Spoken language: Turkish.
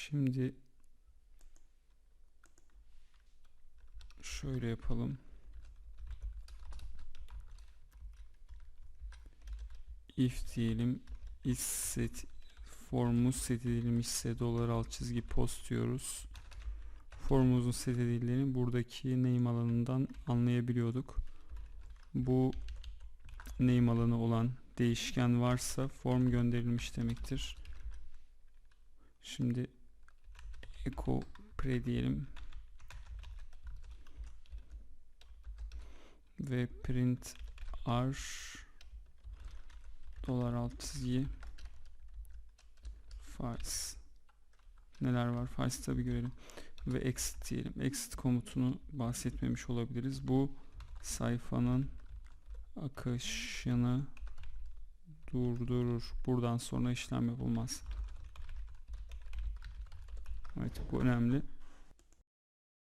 Şimdi şöyle yapalım. If diyelim is set formumuz set edilmişse dolar alt çizgi post diyoruz. Formumuzun set edildiğini buradaki name alanından anlayabiliyorduk. Bu name alanı olan değişken varsa form gönderilmiş demektir. Şimdi echo pre diyelim. Ve print r dolar alt çizgi. Files. Neler var? Files tabi görelim. Ve exit diyelim. Exit komutunu bahsetmemiş olabiliriz. Bu sayfanın akışını durdurur. Buradan sonra işlem yapılmaz evet bu önemli